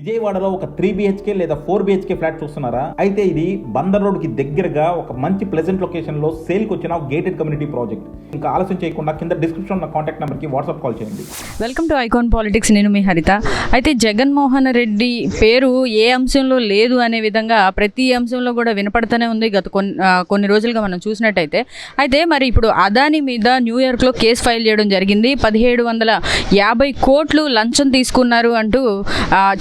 విజయవాడలో ఒక three BHK లేదా ఫోర్ బిహెచ్కే ఫ్లాట్ చూస్తున్నారా? అయితే ఇది బందర్ రోడ్కి దగ్గరగా ఒక మంచి ప్లెజెంట్ లొకేషన్లో సేల్ వచ్చిన గేటెడ్ కమ్యూనిటీ ప్రాజెక్ట్ ఇంకా ఆలస్యం చేయకుండా కింద డిస్క్రిప్షన్ ఉన్న కాంటాక్ట్ నెంబర్కి వాట్సాప్ కాల్ చేయండి. వెల్కమ్ టు ఐకాన్ పాలిటిక్స్ నేను మీ హరిత. అయితే జగన్మోహన్ రెడ్డి పేరు ఏ అంశంలో లేదు అనే విధంగా ప్రతి అంశంలో కూడా వినపడుతూనే ఉంది గత కొన్ని కొన్ని రోజులుగా మనం చూసినట్టయితే. అయితే మరి ఇప్పుడు అదాని మీద న్యూయార్క్లో కేసు ఫైల్ చేయడం జరిగింది. పదిహేడు వందల యాభై కోట్లు లంచం తీసుకున్నారు అంటూ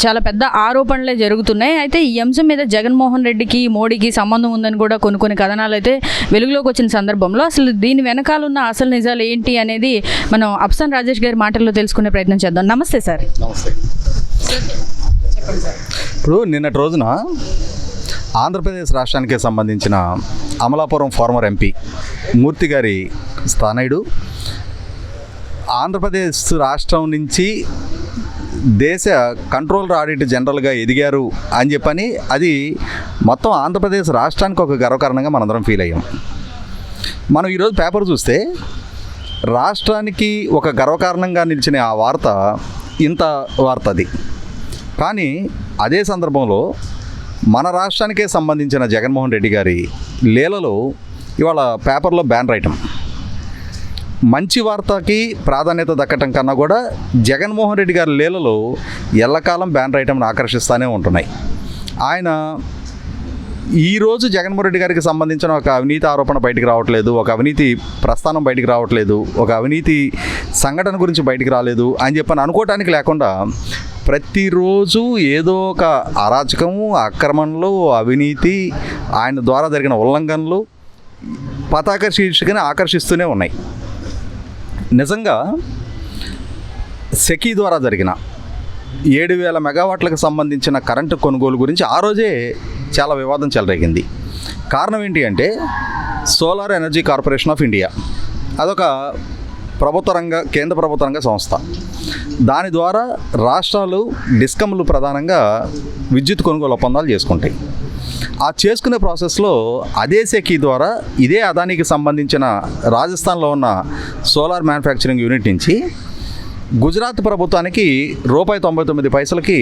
చాలా పెద్ద ఆరోపణలే జరుగుతున్నాయి. అయితే ఈ అంశం మీద జగన్మోహన్ రెడ్డికి మోడీకి సంబంధం ఉందని కూడా కొన్ని కొన్ని కథనాలు అయితే వెలుగులోకి వచ్చిన సందర్భంలో అసలు దీని వెనకాల ఉన్న అసలు నిజాలు ఏంటి అనేది మనం అప్సన్ రాజేష్ గారి మాటల్లో తెలుసుకునే ప్రయత్నం చేద్దాం. నమస్తే సార్. నమస్తే. ఇప్పుడు నిన్నటి రోజున ఆంధ్రప్రదేశ్ రాష్ట్రానికి సంబంధించిన అమలాపురం ఫార్మర్ ఎంపీ మూర్తి గారి స్థానయుడు. ఆంధ్రప్రదేశ్ రాష్ట్రం నుంచి దేశ కంట్రోలర్ ఆడిట్ జనరల్గా ఎదిగారు అని చెప్పని అది మొత్తం ఆంధ్రప్రదేశ్ రాష్ట్రానికి ఒక గర్వకారణంగా మనందరం ఫీల్ అయ్యాం. మనం ఈరోజు పేపర్ చూస్తే రాష్ట్రానికి ఒక గర్వకారణంగా నిలిచిన ఆ వార్త ఇంత వార్త అది. కానీ అదే సందర్భంలో మన రాష్ట్రానికే సంబంధించిన జగన్మోహన్ రెడ్డి గారి లీలలో ఇవాళ పేపర్లో బ్యాన్ రైటం మంచి వార్తకి ప్రాధాన్యత దక్కటం కన్నా కూడా జగన్మోహన్ రెడ్డి గారి లీలలో ఎల్లకాలం బ్యాన్ రైటంను ఆకర్షిస్తూనే ఉంటున్నాయి. ఆయన ఈరోజు జగన్మోహన్ రెడ్డి గారికి సంబంధించిన ఒక అవినీతి ఆరోపణ బయటికి రావట్లేదు ఒక అవినీతి ప్రస్థానం బయటికి రావట్లేదు ఒక అవినీతి సంఘటన గురించి బయటికి రాలేదు అని చెప్పని అనుకోవటానికి లేకుండా ప్రతిరోజు ఏదో ఒక అరాచకము అక్రమణలు అవినీతి ఆయన ద్వారా జరిగిన ఉల్లంఘనలు పతాక శీర్షికని ఆకర్షిస్తూనే ఉన్నాయి. నిజంగా సెకీ ద్వారా జరిగిన ఏడు వేల మెగావాట్లకు సంబంధించిన కరెంటు కొనుగోలు గురించి ఆ రోజే చాలా వివాదం చెలరేగింది. కారణం ఏంటి అంటే solar energy corporation of India అదొక ప్రభుత్వ రంగ కేంద్ర ప్రభుత్వ రంగ సంస్థ. దాని ద్వారా రాష్ట్రాలు డిస్కమ్లు ప్రధానంగా విద్యుత్ కొనుగోలు ఒప్పందాలు చేసుకుంటాయి. ఆ చేసుకునే ప్రాసెస్లో అదే సెకీ ద్వారా ఇదే అదానికి సంబంధించిన రాజస్థాన్లో ఉన్న సోలార్ మ్యానుఫ్యాక్చరింగ్ యూనిట్ నుంచి గుజరాత్ ప్రభుత్వానికి రూపాయి తొంభై తొమ్మిది పైసలకి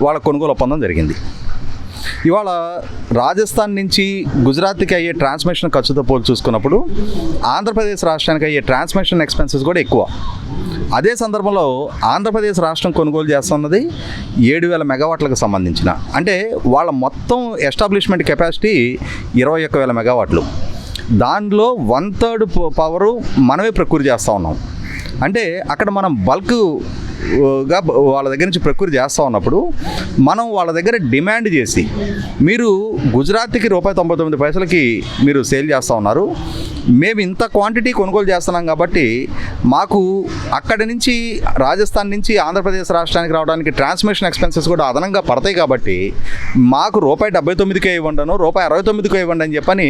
వాళ్ళ కొనుగోలు ఒప్పందం జరిగింది. ఇవాళ రాజస్థాన్ నుంచి గుజరాత్కి అయ్యే ట్రాన్స్మిషన్ ఖర్చుతో పోల్చి చూసుకున్నప్పుడు ఆంధ్రప్రదేశ్ రాష్ట్రానికి అయ్యే ట్రాన్స్మిషన్ ఎక్స్పెన్సెస్ కూడా ఎక్కువ. అదే సందర్భంలో ఆంధ్రప్రదేశ్ రాష్ట్రం కొనుగోలు చేస్తున్నది ఏడు వేల మెగావాట్లకు సంబంధించిన. అంటే వాళ్ళ మొత్తం ఎస్టాబ్లిష్మెంట్ కెపాసిటీ ఇరవై ఒక్క వేల మెగావాట్లు. దానిలో వన్ థర్డ్ పవరు మనమే ప్రకృతి చేస్తూ ఉన్నాం. అంటే అక్కడ మనం బల్క్గా వాళ్ళ దగ్గర నుంచి ప్రకృతి చేస్తూ ఉన్నప్పుడు మనం వాళ్ళ దగ్గర డిమాండ్ చేసి మీరు గుజరాత్కి రూపాయి తొంభై తొమ్మిది పైసలకి మీరు సేల్ చేస్తూ ఉన్నారు. మేము ఇంత క్వాంటిటీ కొనుగోలు చేస్తున్నాం కాబట్టి మాకు అక్కడి నుంచి రాజస్థాన్ నుంచి ఆంధ్రప్రదేశ్ రాష్ట్రానికి రావడానికి ట్రాన్స్మిషన్ ఎక్స్పెన్సెస్ కూడా అదనంగా పడతాయి కాబట్టి మాకు రూపాయి డెబ్బై తొమ్మిదికే ఇవ్వండను రూపాయి అరవై తొమ్మిదికే ఇవ్వండి అని చెప్పని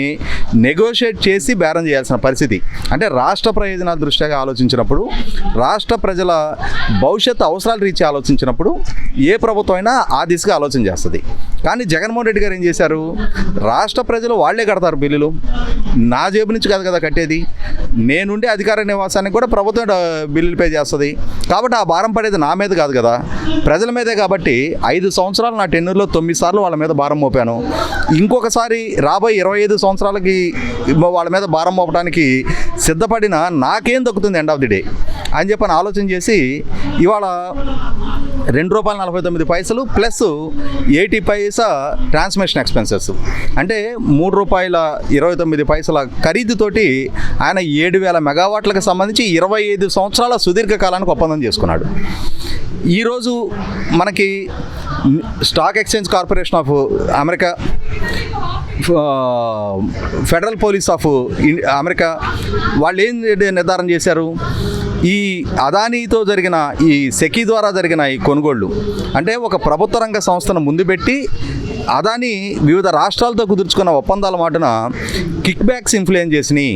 నెగోషియేట్ చేసి బేరం చేయాల్సిన పరిస్థితి. అంటే రాష్ట్ర ప్రయోజనాల దృష్ట్యా ఆలోచించినప్పుడు రాష్ట్ర ప్రజల భవిష్యత్ అవసరాల రీతి ఆలోచించినప్పుడు ఏ ప్రభుత్వం అయినా ఆ దిశగా ఆలోచన చేస్తుంది. కానీ జగన్మోహన్ రెడ్డి గారు ఏం చేశారు? రాష్ట్ర ప్రజలు వాళ్ళే కడతారు బిల్లులు. నా జేబు నుంచి కాదు కదా కట్టేది. నేనుండే అధికార నివాసానికి కూడా ప్రభుత్వం బిల్లులు పే చేస్తుంది. కాబట్టి ఆ భారం పడేది నా మీద కాదు కదా. ప్రజల మీదే కాబట్టి ఐదు సంవత్సరాలు నా టెన్యూర్లో తొమ్మిది సార్లు వాళ్ళ మీద భారం మోపాను. ఇంకొకసారి రాబోయే ఇరవై ఐదు సంవత్సరాలకి వాళ్ళ మీద భారం మోపడానికి సిద్ధపడిన నాకేం దక్కుతుంది ఎండ్ ఆఫ్ ది డే అని చెప్పని ఆలోచన చేసి ఇవాళ రెండు రూపాయల నలభై తొమ్మిది పైసలు ప్లస్ ఎయిటీ పైసా ట్రాన్స్మిషన్ ఎక్స్పెన్సెస్. అంటే మూడు రూపాయల ఇరవై తొమ్మిది పైసల ఖరీదుతోటి ఆయన ఏడు వేల మెగావాట్లకు సంబంధించి ఇరవై ఐదు సంవత్సరాల సుదీర్ఘ కాలానికి ఒప్పందం చేసుకున్నాడు. ఈరోజు మనకి stock exchange corporation of America federal police of indie America వాళ్ళు ఏం నిర్ధారణ చేశారు? ఈ అదానీతో జరిగిన ఈ సెకీ ద్వారా జరిగిన ఈ కొనుగోళ్ళు అంటే ఒక ప్రభుత్వ రంగ సంస్థను ముందు పెట్టి అదాని వివిధ రాష్ట్రాలతో కుదుర్చుకున్న ఒప్పందాల మాటన కిక్ బ్యాక్స్ ఇన్ఫ్లుయెన్స్ చేసినాయి.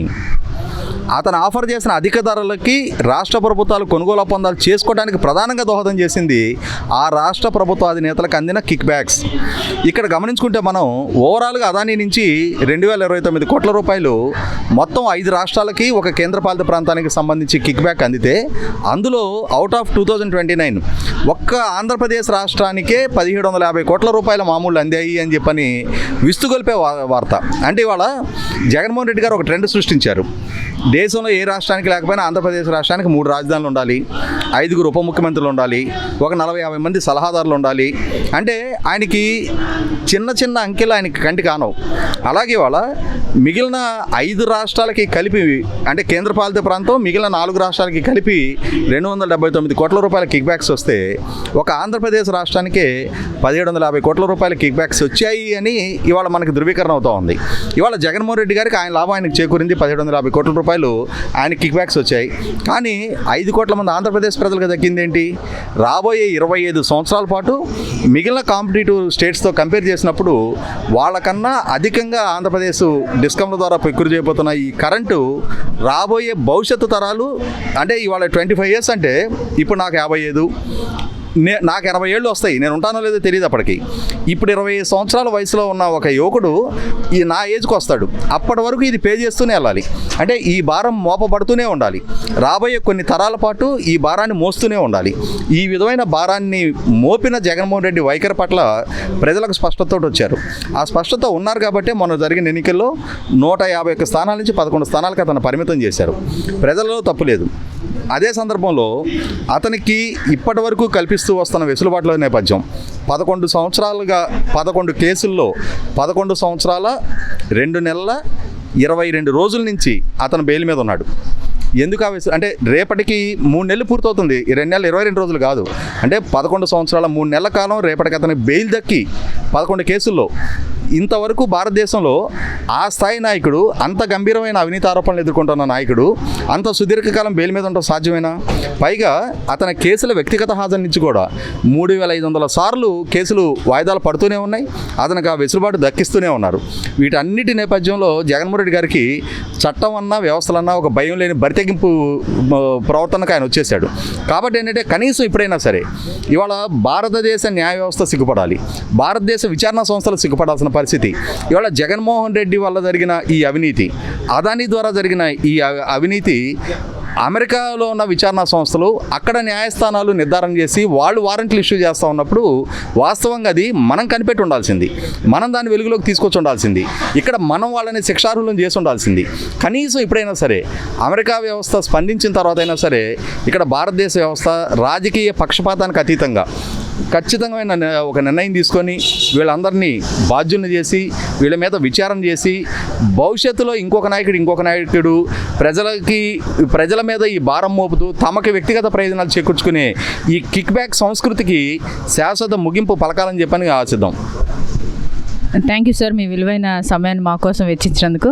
అతను ఆఫర్ చేసిన అధిక ధరలకి రాష్ట్ర ప్రభుత్వాలు కొనుగోలు ఒప్పందాలు చేసుకోవడానికి ప్రధానంగా దోహదం చేసింది ఆ రాష్ట్ర ప్రభుత్వ అధినేతలకు అందిన కిక్ బ్యాక్స్ ఇక్కడ గమనించుకుంటే మనం ఓవరాల్గా అదానీ నుంచి రెండు వేల ఇరవై తొమ్మిది కోట్ల రూపాయలు మొత్తం ఐదు రాష్ట్రాలకి ఒక కేంద్రపాలిత ప్రాంతానికి సంబంధించి కిక్ బ్యాక్ అందితే అందులో out of two thousand twenty nine ఒక్క ఆంధ్రప్రదేశ్ రాష్ట్రానికే పదిహేడు వందల యాభై కోట్ల రూపాయల మామూలు అందాయి అని చెప్పని విస్తుగొల్పే వార్త. అంటే ఇవాళ జగన్మోహన్ రెడ్డి గారు ఒక ట్రెండ్ సృష్టించారు. దేశంలో ఏ రాష్ట్రానికి లేకపోయినా ఆంధ్రప్రదేశ్ రాష్ట్రానికి మూడు రాజధానులు ఉండాలి ఐదుగురు ఉప ముఖ్యమంత్రులు ఉండాలి ఒక నలభై యాభై మంది సలహాదారులు ఉండాలి. అంటే ఆయనకి చిన్న చిన్న అంకెలు ఆయనకి కంటి కానవు. అలాగే ఇవాళ మిగిలిన ఐదు రాష్ట్రాలకి కలిపి అంటే కేంద్రపాలిత ప్రాంతం మిగిలిన నాలుగు రాష్ట్రాలకి కలిపి రెండు వందల డెబ్బై తొమ్మిది కోట్ల రూపాయల కిక్ బ్యాక్స్ వస్తే ఒక ఆంధ్రప్రదేశ్ రాష్ట్రానికే పదిహేడు వందల యాభై కోట్ల రూపాయల కిక్ బ్యాక్స్ వచ్చాయి అని ఇవాళ మనకి ధృవీకరణ అవుతా ఉంది. ఇవాళ జగన్మోహన్ రెడ్డి గారికి ఆయన లాభం ఆయనకు చేకూరింది పదిహేడు వందల యాభై కోట్ల రూపాయలు రూపాయలు ఆయన కిక్ బ్యాక్స్ వచ్చాయి. కానీ ఐదు కోట్ల మంది ఆంధ్రప్రదేశ్ ప్రజలకు దక్కింది ఏంటి? రాబోయే ఇరవై ఐదు సంవత్సరాల పాటు మిగిలిన కాంపిటేటివ్ స్టేట్స్తో కంపేర్ చేసినప్పుడు వాళ్ళకన్నా అధికంగా ఆంధ్రప్రదేశ్ డిస్కౌంట్ల ద్వారా ప్రకృతి చేయబోతున్న ఈ కరెంటు రాబోయే భవిష్యత్తు తరాలు అంటే ఇవాళ ట్వంటీ ఫైవ్ ఇయర్స్ అంటే ఇప్పుడు నాకు యాభై ఐదు. నే నాకు ఎనభై ఏళ్ళు వస్తాయి. నేను ఉంటానో లేదో తెలియదు అప్పటికి. ఇప్పుడు ఇరవై సంవత్సరాల వయసులో ఉన్న ఒక యువకుడు ఈ నా ఏజ్కి వస్తాడు. అప్పటి వరకు ఇది పే చేస్తూనే వెళ్ళాలి. అంటే ఈ భారం మోపబడుతూనే ఉండాలి. రాబోయే కొన్ని తరాల పాటు ఈ భారాన్ని మోస్తూనే ఉండాలి. ఈ విధమైన భారాన్ని మోపిన జగన్మోహన్ రెడ్డి వైఖరి పట్ల ప్రజలకు స్పష్టతతో వచ్చారు. ఆ స్పష్టత ఉన్నారు కాబట్టి మొన్న జరిగిన ఎన్నికల్లో నూట యాభై ఒక్క స్థానాల నుంచి పదకొండు స్థానాలకు అతను పరిమితం చేశారు. ప్రజలలో తప్పు లేదు. అదే సందర్భంలో అతనికి ఇప్పటి వరకు కల్పిస్తూ వస్తున్న వెసులుబాటులో నేపథ్యం. పదకొండు సంవత్సరాలుగా పదకొండు కేసుల్లో పదకొండు సంవత్సరాల రెండు నెలల ఇరవై రెండు రోజుల నుంచి అతను బెయిల్ మీద ఉన్నాడు. ఎందుకు ఆ వెసు అంటే రేపటికి మూడు నెలలు పూర్తవుతుంది. రెండు నెలలు ఇరవై రెండు రోజులు కాదు. అంటే పదకొండు సంవత్సరాల మూడు నెలల కాలం రేపటికి అతని బెయిల్ దక్కి పదకొండు కేసుల్లో ఇంతవరకు భారతదేశంలో ఆ స్థాయి నాయకుడు అంత గంభీరమైన అవినీతి ఆరోపణలు ఎదుర్కొంటున్న నాయకుడు అంత సుదీర్ఘకాలం బెయిల్ మీద ఉండడం సాధ్యమేనా? పైగా అతని కేసుల వ్యక్తిగత హాజరు నుంచి కూడా మూడు వేల ఐదు వందల సార్లు కేసులు వాయిదాలు పడుతూనే ఉన్నాయి అతనికి ఆ వెసులుబాటు దక్కిస్తూనే ఉన్నారు. వీటన్నిటి నేపథ్యంలో జగన్మోహన్ రెడ్డి గారికి చట్టం అన్నా వ్యవస్థలన్నా ఒక భయం లేని బరితెగింపు ప్రవర్తనకు ఆయన వచ్చేసాడు కాబట్టి ఏంటంటే కనీసం ఇప్పుడైనా సరే ఇవాళ భారతదేశ న్యాయ వ్యవస్థ సిగ్గుపడాలి. భారతదేశ విచారణ సంస్థలు సిగ్గుపడాల్సిన పరిస్థితి. ఇవాళ జగన్మోహన్ రెడ్డి వల్ల జరిగిన ఈ అవినీతి అదానీ ద్వారా జరిగిన ఈ అవినీతి అమెరికాలో ఉన్న విచారణ సంస్థలు అక్కడ న్యాయస్థానాలు నిర్ధారణ చేసి వాళ్ళు వారెంట్లు ఇష్యూ చేస్తూ ఉన్నప్పుడు వాస్తవంగా అది మనం కనిపెట్టి ఉండాల్సింది. మనం దాన్ని వెలుగులోకి తీసుకొచ్చి ఉండాల్సింది. ఇక్కడ మనం వాళ్ళని శిక్షార్హులను చేసి ఉండాల్సింది. కనీసం ఎప్పుడైనా సరే అమెరికా వ్యవస్థ స్పందించిన తర్వాత అయినా సరే ఇక్కడ భారతదేశ వ్యవస్థ రాజకీయ పక్షపాతానికి అతీతంగా ఖచ్చితమైన ఒక నిర్ణయం తీసుకొని వీళ్ళందరినీ బాధ్యులను చేసి వీళ్ళ మీద విచారం చేసి భవిష్యత్తులో ఇంకొక నాయకుడు ఇంకొక నాయకుడు ప్రజలకి ప్రజల మీద ఈ భారం మోపుతూ తమకి వ్యక్తిగత ప్రయోజనాలు చేకూర్చుకునే ఈ కిక్ బ్యాక్ సంస్కృతికి శాశ్వత ముగింపు పలకాలని చెప్పని ఆశిద్దాం. థ్యాంక్ యూ సార్ మీ విలువైన సమయాన్ని మా కోసం వెచ్చించినందుకు